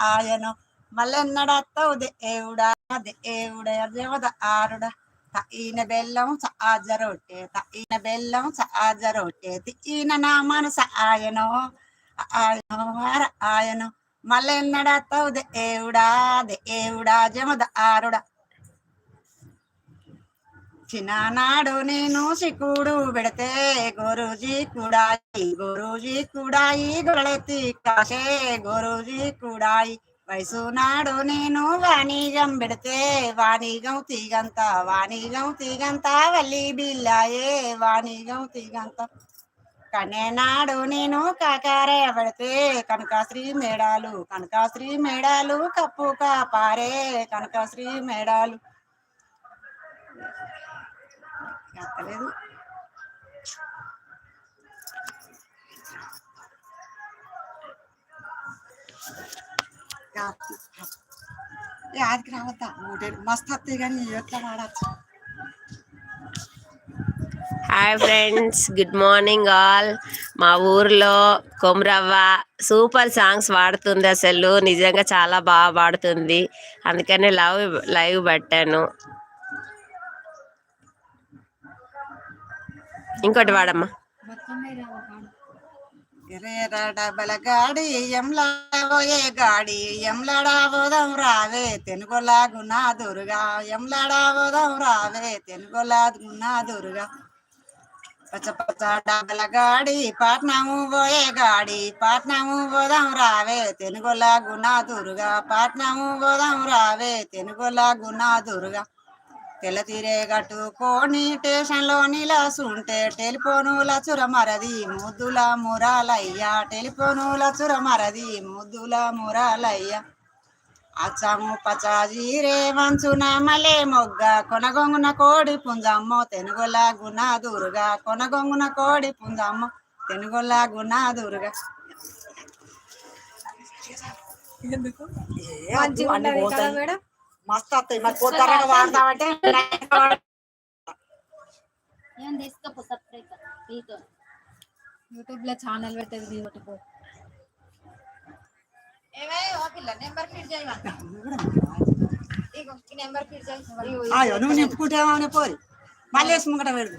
ఆయను. మళ్ళెన్నడత్తవు దేవుడా దేవుడా దేవద ఆరుడ. ఈయన బెల్లం సఆజ ఈయన బెల్లం సఆజ ఈయన నామాను ఆయను ఆయను వార ఆయను. మళ్ళెన్నడత్తవు దేవుడా దేవుడా జమద ఆరుడా. చిన్ననాడు నేను శికుడు పెడితే గురూజీ కుడాయి గురూజీ కుడాయి గొడలెత్తి కాసే గురూజీ కుడాయి. వయసు నాడు నేను వాణిగం పెడితే వాణిగం తీగంత వాణిగం తీగంత వల్లి బిల్లాయే వాణిగం తీగంత. నాడు నేను కాకారే పెడితే కనకాశ్రీ మేడాలు కనకాశ్రీ మేడాలు కప్పు కాపారే కనకాశ్రీ మేడాలు. ఎత్తలేదు రావద్దా? మస్తు వస్తాయి కానీ ఎట్లా వాడచ్చు? Hi friends good morning all మా ఊర్లో కొమరవ్వ సూపర్ సాంగ్స్ పాడుతుంది అసలు. నిజంగా చాలా బాగా పాడుతుంది అందుకనే లవ్ లైవ్ పెట్టాను. ఇంకోటి వాడమ్మా. డబల ఎంలాడబోయే గాడి ఎంలాడాబోదాం రావే తెనుగొలాగున్నా దుర్గా ఎంలాడాబోదాం రావే తెనుగొలాగున్నా దుర్గా పచ్చ పచ్చ డబ్బల గాడి పాట్నాము పోయే గాడి పాట్నాము పోదాం రావే తెనుగొలాగున్నా దుర్గా పాట్నాము పోదాం రావే తెనుగొలాగున్నా దుర్గా తెల్ల తీరే స్టేషన్లో నిలసుంటే టెలిఫోనుల చురమరది ముద్దుల మురాలయ్య టెలిఫోనుల చురమరది ముద్దుల మురాలయ్య. అచ్చము పచాజీరే వంచున మలే మొగ్గ కొనగొంగున కోడి పుంజమ్మ తెనుగొల గుణ దుర్గా కొనగొంగున కోడి పుంజమ్మ తెనుగొల గుణ దుర్గా. ఎందుకు? మస్తు వస్తాయి మరి పొద్దున్నగా వాడతామంటే ఏం తీసుకోపో సపరేట్ నీతో. యూట్యూబ్లో ఛానల్ పెట్టేది ఒకటి నువ్వు నింపుకుంటేమని పోరి. మళ్ళీ వేసి ముంగట పెడదు